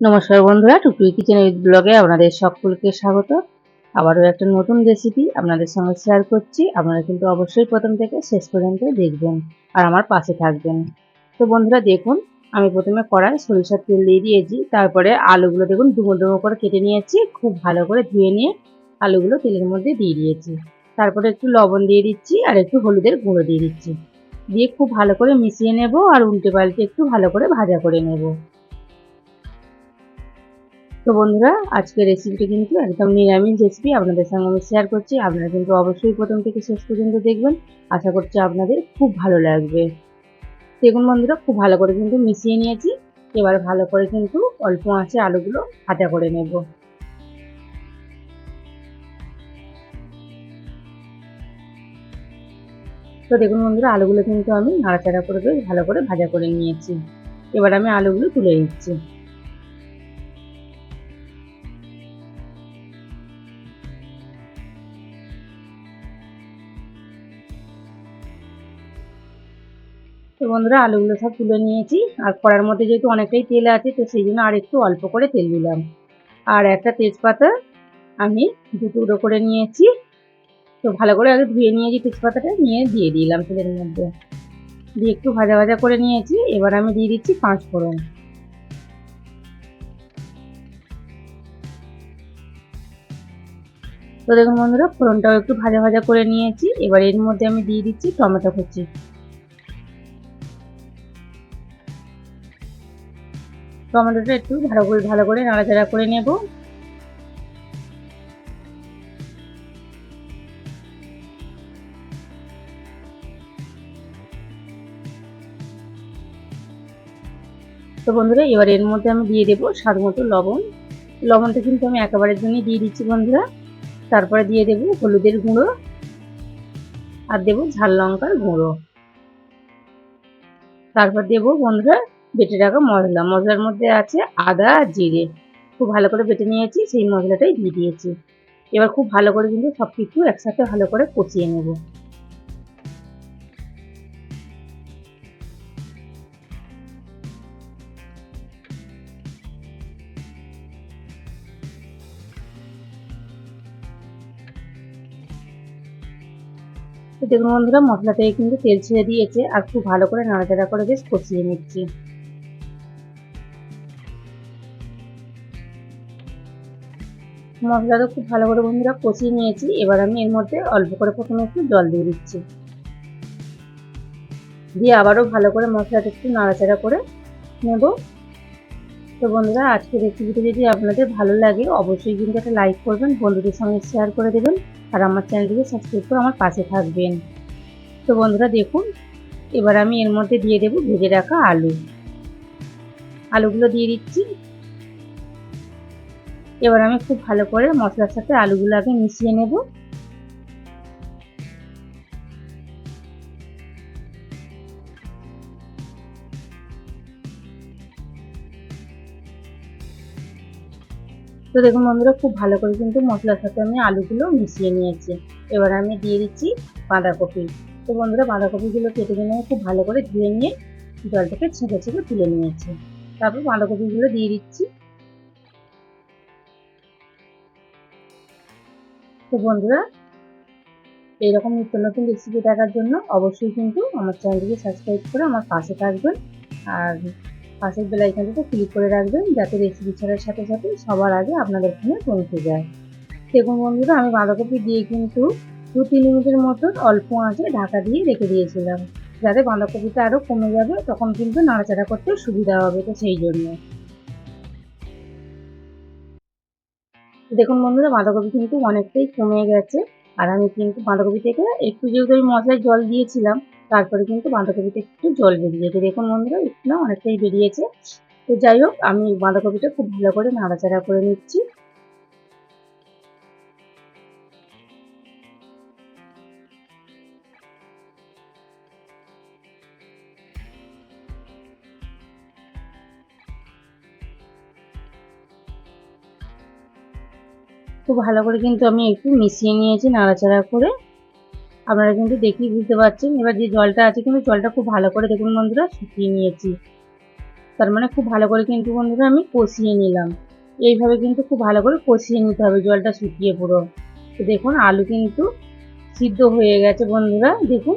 নমস্কার বন্ধুরা টুকটুকি kitchen with ব্লগে আপনাদের সকলকে স্বাগত। আবারও একটা নতুন রেসিপি আপনাদের সঙ্গে শেয়ার করছি। আপনারা কিন্তু অবশ্যই প্রথম থেকে শেষ পর্যন্ত দেখবেন আর আমার পাশে থাকবেন। তো বন্ধুরা, দেখুন, আমি প্রথমে কড়াই সরিষার তেল দিয়ে দিয়েছি। তারপরে আলুগুলো দেখুন ডুমো ডুমো করে কেটে নিয়েছি। খুব ভালো করে ধুয়ে নিয়ে আলুগুলো তেলের মধ্যে দিয়ে দিয়েছি। তারপরে একটু লবণ দিয়ে দিচ্ছি আর একটু হলুদের গুঁড়ো দিয়ে দিচ্ছি। দিয়ে খুব ভালো করে মিশিয়ে নেব আর উল্টে পাল্টে একটু ভালো করে ভাজা করে নেব। তো বন্ধুরা, আজকের রেসিপিটা কিন্তু একদম নিরামিষ রেসিপি আপনাদের সঙ্গে আমি শেয়ার করছি। আপনারা কিন্তু অবশ্যই প্রথম থেকে শেষ পর্যন্ত দেখবেন। আশা করছি আপনাদের খুব ভালো লাগবে। দেখুন বন্ধুরা, খুব ভালো করে কিন্তু মিশিয়ে নিয়েছি। এবার ভালো করে কিন্তু অল্প আঁচে আলুগুলো ভাজা করে নেব। তো দেখুন বন্ধুরা, আলুগুলো কিন্তু আমি নাড়াচাড়া করে বেশ ভালো করে ভাজা করে নিয়েছি। এবার আমি আলুগুলো তুলে নিচ্ছি। তো বন্ধুরা, আলুগুলো সব তুলে নিয়েছি। আর কড়ার মধ্যে যেহেতু অনেকটাই তেল আছে, তো সেই জন্য আর একটু অল্প করে তেল দিলাম। আর একটা তেজপাতা আমি দু টুকরো করে নিয়েছি। তো ভালো করে আগে ধুয়ে নিয়েছি তেজপাতাটা, নিয়ে দিয়ে দিলাম তেলের মধ্যে। দিয়ে একটু ভাজা ভাজা করে নিয়েছি, এবার আমি দিয়ে দিচ্ছি পাঁচ ফোড়ন। তো দেখুন বন্ধুরা, ফোড়নটাও একটু ভাজা ভাজা করে নিয়েছি। এবার এর মধ্যে আমি দিয়ে দিচ্ছি টমেটো কুচি। টমেটোটা একটু ভালো করে ভালো করে নাড়াচাড়া করে নেব। তো বন্ধুরা, এবার এর মধ্যে আমি দিয়ে দেবো স্বাদ মতো লবণ। লবণটা কিন্তু আমি একেবারের জন্যই দিয়ে দিচ্ছি বন্ধুরা। তারপরে দিয়ে দেবো হলুদের গুঁড়ো আর দেবো ঝাল লঙ্কার গুঁড়ো। তারপর দেবো বন্ধুরা বেটে রাখা মশলা মশলার মধ্যে আছে আদা আর জিরে। খুব ভালো করে বেটে নিয়েছি, সেই মশলাটাই দিয়ে দিয়েছি। এবার খুব ভালো করে কিন্তু সব কিছু একসাথে ভালো করে কষিয়ে নেব। দেখুন বন্ধুরা মশলাটাই কিন্তু তেল ছেড়ে দিয়েছে আর খুব ভালো করে নাড়াচাড়া করে বেশ কষিয়ে নিচ্ছি। মশলাটা খুব ভালো করে বন্ধুরা কষিয়ে নিয়েছি। এবার আমি এর মধ্যে অল্প করে প্রথমে একটু জল দিয়ে দিচ্ছি। দিয়ে আবারও ভালো করে মশলাটা একটু নাড়াচাড়া করে নেব। তো বন্ধুরা, আজকের রেসিপিটা যদি আপনাদের ভালো লাগে, অবশ্যই কিন্তু একটা লাইক করবেন, বন্ধুদের সঙ্গে শেয়ার করে দেবেন, আর আমার চ্যানেলটিকে সাবস্ক্রাইব করে আমার পাশে থাকবেন। তো বন্ধুরা, দেখুন, এবার আমি এর মধ্যে দিয়ে দেবো ভেজে রাখা আলু। আলুগুলো দিয়ে দিচ্ছি। এবার আমি খুব ভালো করে মশলার সাথে আলুগুলো আগে মিশিয়ে নেব। তো দেখুন বন্ধুরা, খুব ভালো করে কিন্তু মশলার সাথে আমি আলুগুলো মিশিয়ে নিয়েছি। এবার আমি দিয়ে দিচ্ছি বাঁধাকপি। তো বন্ধুরা, বাঁধাকপিগুলো কেটে নিয়ে খুব ভালো করে ধুয়ে নিয়ে জলটাকে ছেঁকে ছেঁকে তুলে নিয়েছি। তারপর বাঁধাকপিগুলো দিয়ে দিচ্ছি তো বন্ধুরা, এইরকম নিত্য নতুন রেসিপি দেখার জন্য অবশ্যই কিন্তু আমার চ্যানেলটিকে সাবস্ক্রাইব করে আমার পাশে থাকবেন। আর পাশের বেলাইকানটিতে ক্লিক করে রাখবেন যাতে রেসিপি ছাড়ার সাথে সাথে সবার আগে আপনাদের ফোনে পৌঁছে যায়। দেখুন বন্ধুরা, আমি বাঁধাকপি দিয়ে কিন্তু দু তিন মিনিটের মতো অল্প আঁচে ঢাকা দিয়ে রেখে দিয়েছিলাম। যাতে বাঁধাকপিটা আরও কমে যাবে, তখন কিন্তু নাড়াচাড়া করতে সুবিধা হবে তো সেই জন্য। দেখুন বন্ধুরা, বাঁধাকপি কিন্তু অনেকটাই কমে গেছে। আর আমি কিন্তু বাঁধাকপি থেকে একটু যেহেতু আমি মশলায় জল দিয়েছিলাম, তারপরে কিন্তু বাঁধাকপিতে একটু জল বেরিয়েছে। দেখুন বন্ধুরা, একটু না অনেকটাই বেরিয়েছে। তো যাই হোক, আমি বাঁধাকপিটা খুব ভালো করে নাড়াচাড়া করে নিচ্ছি। খুব ভালো করে কিন্তু আমি একটু মিশিয়ে নিয়েছি নাড়াচাড়া করে। আপনারা কিন্তু দেখেই বুঝতে পারছেন। এবার যে জলটা আছে কিন্তু জলটা খুব ভালো করে দেখুন বন্ধুরা, শুকিয়ে নিয়েছি। তার মানে খুব ভালো করে কিন্তু বন্ধুরা আমি কষিয়ে নিলাম। এইভাবে কিন্তু খুব ভালো করে কষিয়ে নিতে হবে জলটা শুকিয়ে পুরো। তো দেখুন আলু কিন্তু সিদ্ধ হয়ে গেছে বন্ধুরা, দেখুন।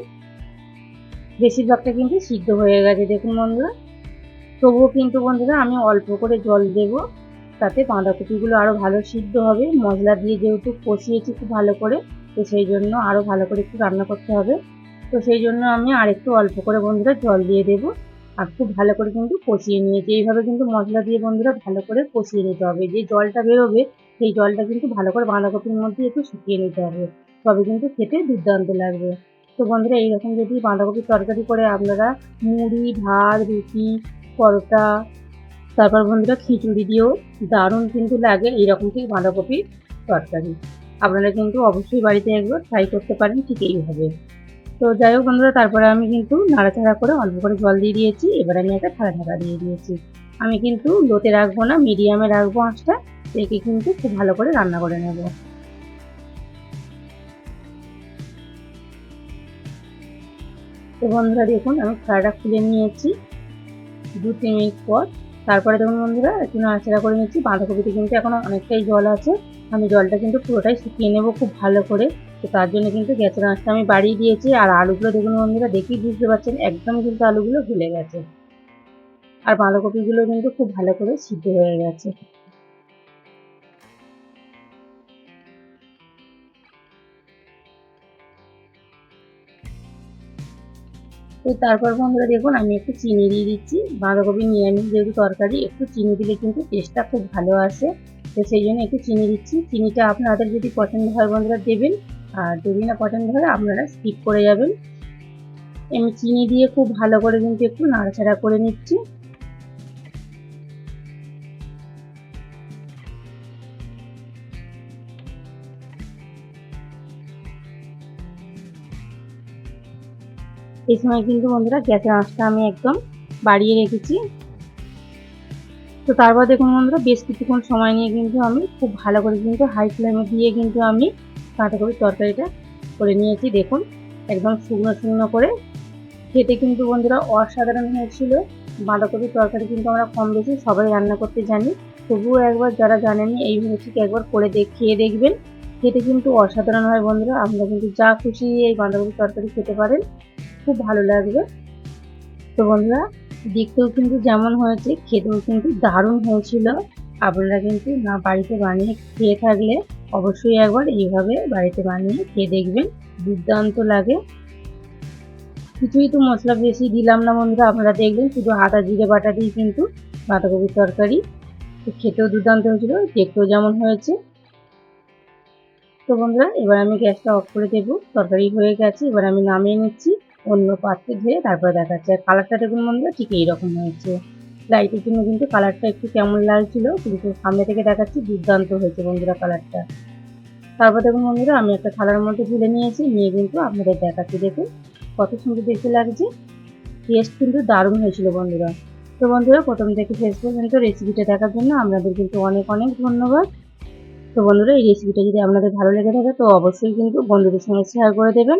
বেশিরভাগটা কিন্তু সিদ্ধ হয়ে গেছে, দেখুন বন্ধুরা। তবুও কিন্তু বন্ধুরা আমি অল্প করে জল দেব। তাতে বাঁধাকপিগুলো আরও ভালো সিদ্ধ হবে। মশলা দিয়ে যেহেতু কষিয়েছি খুব ভালো করে, তো সেই জন্য আরও ভালো করে একটু রান্না করতে হবে। তো সেই জন্য আমি আর একটু অল্প করে বন্ধুরা জল দিয়ে দেব। আর খুব ভালো করে কিন্তু কষিয়ে নিয়েছি। এইভাবে কিন্তু মশলা দিয়ে বন্ধুরা ভালো করে কষিয়ে নিতে হবে। যে জলটা বেরোবে, সেই জলটা কিন্তু ভালো করে বাঁধাকপির মধ্যে একটু শুকিয়ে নিতে হবে। তবে কিন্তু খেতে দুর্দান্ত লাগবে। তো বন্ধুরা এইরকম যদি বাঁধাকপির তরকারি করে আপনারা মুড়ি, ভাত, রুটি, পরোটা তারপর বন্ধুরা খিচুড়ি দিয়েও দারুণ কিন্তু লাগে এইরকম ঠিক বাঁধাকপির তরকারি। আপনারা কিন্তু অবশ্যই বাড়িতে একবার ট্রাই করতে পারেন ঠিক এইভাবে। তো যাই হোক বন্ধুরা, তারপরে আমি কিন্তু নাড়াচাড়া করে অল্প করে জল দিয়ে দিয়েছি। এবার আমি একটা ঠাড়া ঢাকা দিয়ে দিয়েছি। আমি কিন্তু লোতে রাখব না, মিডিয়ামে রাখব আঁচটা, রেখে কিন্তু খুব ভালো করে রান্না করে নেব। তো বন্ধুরা দেখুন, আমি ফ্রাইটা খুলে নিয়েছি। দু তিন মিনিট পর তারপরে দেখুন বন্ধুরা, একটু নাড়াচাড়া করে নিচ্ছি। বাঁধাকপিতে কিন্তু এখন অনেকটাই জল আছে। আমি জলটা কিন্তু পুরোটাই শুকিয়ে নেব খুব ভালো করে। তো তার জন্য কিন্তু গ্যাসের আঁচটা আমি বাড়িয়ে দিয়েছি। আর আলুগুলো দেখুন বন্ধুরা, দেখেই বুঝতে পারছেন একদম কিন্তু আলুগুলো ভুলে গেছে। আর বাঁধাকপিগুলো কিন্তু খুব ভালো করে সিদ্ধ হয়ে গেছে। তো তারপর বন্ধুরা দেখুন, আমি একটু চিনি দিয়ে দিচ্ছি। বাঁধাকপি নিরামিষ যেহেতু তরকারি, একটু চিনি দিলে কিন্তু টেস্টটা খুব ভালো আসে। তো সেই জন্য একটু চিনি দিচ্ছি। চিনিটা আপনাদের যদি পছন্দ হয় বন্ধুরা দেবেন, আর যদি না পছন্দ হয় আপনারা স্কিপ করে যাবেন। আমি চিনি দিয়ে খুব ভালো করে কিন্তু একটু নাড়াচাড়া করে নিচ্ছি। এই সময় কিন্তু বন্ধুরা গ্যাসের আঁচটা আমি একদম বাড়িয়ে রেখেছি। তো তারপর দেখুন বন্ধুরা, বেশ কিছুক্ষণ সময় নিয়ে কিন্তু আমি খুব ভালো করে কিন্তু হাই ফ্লেমে দিয়ে কিন্তু আমি কাঁটাকপির তরকারিটা করে নিয়েছি। দেখুন, একদম শুকনো শুকনো করে। খেতে কিন্তু বন্ধুরা অসাধারণ হয়েছিল। বাঁধাকপির তরকারি কিন্তু আমরা কম বেশি সবাই রান্না করতে জানি। তবুও একবার যারা জানেনি এইভাবে ঠিক একবার করে দেখ, খেয়ে দেখবেন। খেতে কিন্তু অসাধারণ হয় বন্ধুরা। আপনারা কিন্তু যা খুশি এই বাঁধাকপির তরকারি খেতে পারেন। খুব ভালো লাগবে তো বন্ধুরা, দেখতেও কিন্তু যেমন হয়েছে, খেতেও কিন্তু দারুণ হয়েছিল। আপনারা কিন্তু না বাড়িতে বানিয়ে খেয়ে থাকলে অবশ্যই একবার এইভাবে বাড়িতে বানিয়ে খেয়ে দেখবেন, দুর্দান্ত লাগে। কিছুই তো মশলা বেশি দিলাম না বন্ধুরা, আপনারা দেখবেন শুধু আদা, জিরে বাটা দিয়ে কিন্তু বাঁধাকপির তরকারি। খেতেও দুর্দান্ত হয়েছিল, দেখতেও যেমন হয়েছে। তো বন্ধুরা, এবার আমি গ্যাসটা অফ করে দেবো, তরকারি হয়ে গেছে, এবার আমি নামিয়ে নিচ্ছি। অন্য পাত্রে ধুয়ে তারপরে দেখাচ্ছে আর কালারটা দেখুন বন্ধুরা, ঠিক এইরকম হয়েছে। লাইটের জন্য কিন্তু কালারটা একটু কেমন লাগছিল কিন্তু সামনে থেকে দেখাচ্ছি দুর্দান্ত হয়েছে বন্ধুরা কালারটা তারপর দেখুন বন্ধুরা, আমি একটা থালার মধ্যে তুলে নিয়েছি, নিয়ে কিন্তু আপনাদের দেখাচ্ছি। দেখুন কত সুন্দর দেখতে লাগছে। টেস্ট কিন্তু দারুণ হয়েছিল বন্ধুরা। তো বন্ধুরা, প্রথম থেকে শেষ পর্যন্ত রেসিপিটা দেখার জন্য আপনাদের কিন্তু অনেক অনেক ধন্যবাদ। তো বন্ধুরা, এই রেসিপিটা যদি আপনাদের ভালো লেগে থাকে, তো অবশ্যই কিন্তু বন্ধুদের সঙ্গে শেয়ার করে দেবেন।